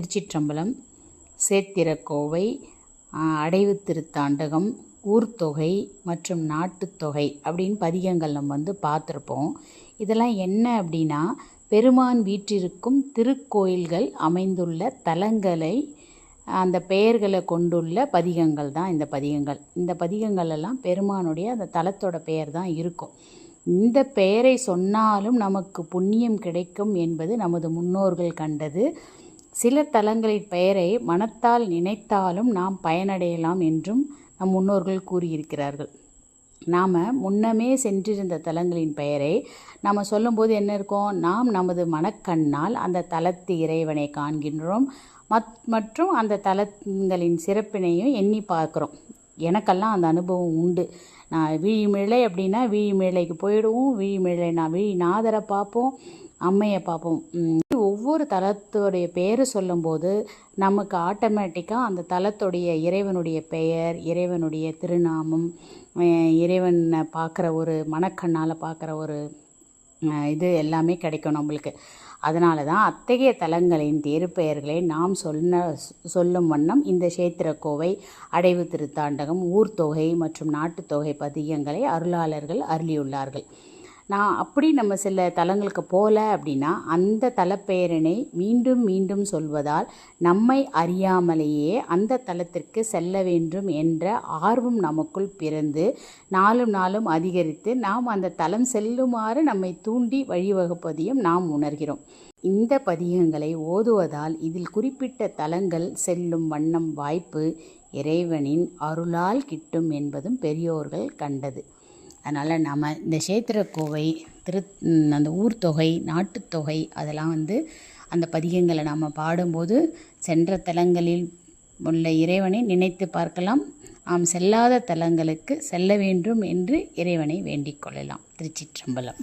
திருச்சிற்றம்பலம் சேத்திரக்கோவை அடைவு திருத்தாண்டகம் ஊர்த்தொகை மற்றும் நாட்டுத்தொகை அப்படின்னு பதிகங்கள் நம்ம வந்து பார்த்துருப்போம். இதெல்லாம் என்ன அப்படின்னா பெருமான் வீற்றிருக்கும் திருக்கோயில்கள் அமைந்துள்ள தலங்களை அந்த பெயர்களை கொண்டுள்ள பதிகங்கள் தான் இந்த பதிகங்கள். இந்த பதிகங்கள் எல்லாம் பெருமானுடைய அந்த தலத்தோட பெயர் தான் இருக்கும். இந்த பெயரை சொன்னாலும் நமக்கு புண்ணியம் கிடைக்கும் என்பது நமது முன்னோர்கள் கண்டது. சில தலங்களின் பெயரை மனத்தால் நினைத்தாலும் நாம் பயனடையலாம் என்றும் நம் முன்னோர்கள் கூறியிருக்கிறார்கள். நாம் முன்னமே சென்றிருந்த தலங்களின் பெயரை நம்ம சொல்லும்போது என்ன இருக்கோம்? நாம் நமது மனக்கண்ணால் அந்த தலத்து இறைவனை காண்கின்றோம். மத் மற்றும் அந்த தலங்களின் சிறப்பினையும் எண்ணி பார்க்குறோம். எனக்கெல்லாம் அந்த அனுபவம் உண்டு. நான் விழிமிழை அப்படின்னா விழிமிழைக்கு போயிடுவோம். விழிமிழை நான் விழிநாதரை பார்ப்போம். அம்மையை பார்ப்போம். ஒவ்வொரு தலத்துடைய பெயர் சொல்லும்போது நமக்கு ஆட்டோமேட்டிக்காக அந்த தலத்துடைய இறைவனுடைய பெயர் இறைவனுடைய திருநாமம் இறைவனை பார்க்குற ஒரு மனக்கண்ணால் பார்க்குற ஒரு இது எல்லாமே கிடைக்கும் நம்மளுக்கு. அதனால தான் அத்தகைய தலங்களின் தெருப்பெயர்களை நாம் சொன்ன சொல்லும் வண்ணம் இந்த சேத்திரக்கோவை அடைவு திருத்தாண்டகம் ஊர்த்தொகை மற்றும் நாட்டுத்தொகை பதியங்களை அருளாளர்கள் அருளியுள்ளார்கள். நான் அப்படி நம்ம சில தலங்களுக்கு போகல அப்படின்னா அந்த தலப்பெயரினை மீண்டும் மீண்டும் சொல்வதால் நம்மை அறியாமலேயே அந்த தலத்திற்கு செல்ல வேண்டும் என்ற ஆர்வம் நமக்குள் பிறந்து நாளும் நாளும் அதிகரித்து நாம் அந்த தலம் செல்லுமாறு நம்மை தூண்டி வழிவகுப்பதையும் நாம் உணர்கிறோம். இந்த பதிகங்களை ஓதுவதால் இதில் குறிப்பிட்ட தலங்கள் செல்லும் வண்ணம் வாய்ப்பு இறைவனின் அருளால் கிட்டும் என்பதும் பெரியோர்கள் கண்டது. அதனால் நம்ம இந்த சேத்திரக்கோவை திரு அந்த ஊர்த்தொகை நாட்டுத்தொகை அதெல்லாம் வந்து அந்த பதிகங்களை நாம் பாடும்போது சென்ற தலங்களில் உள்ள இறைவனை நினைத்து பார்க்கலாம். நாம் செல்லாத தலங்களுக்கு செல்ல வேண்டும் என்று இறைவனை வேண்டிக் கொள்ளலாம். திருச்சிற்றம்பலம்.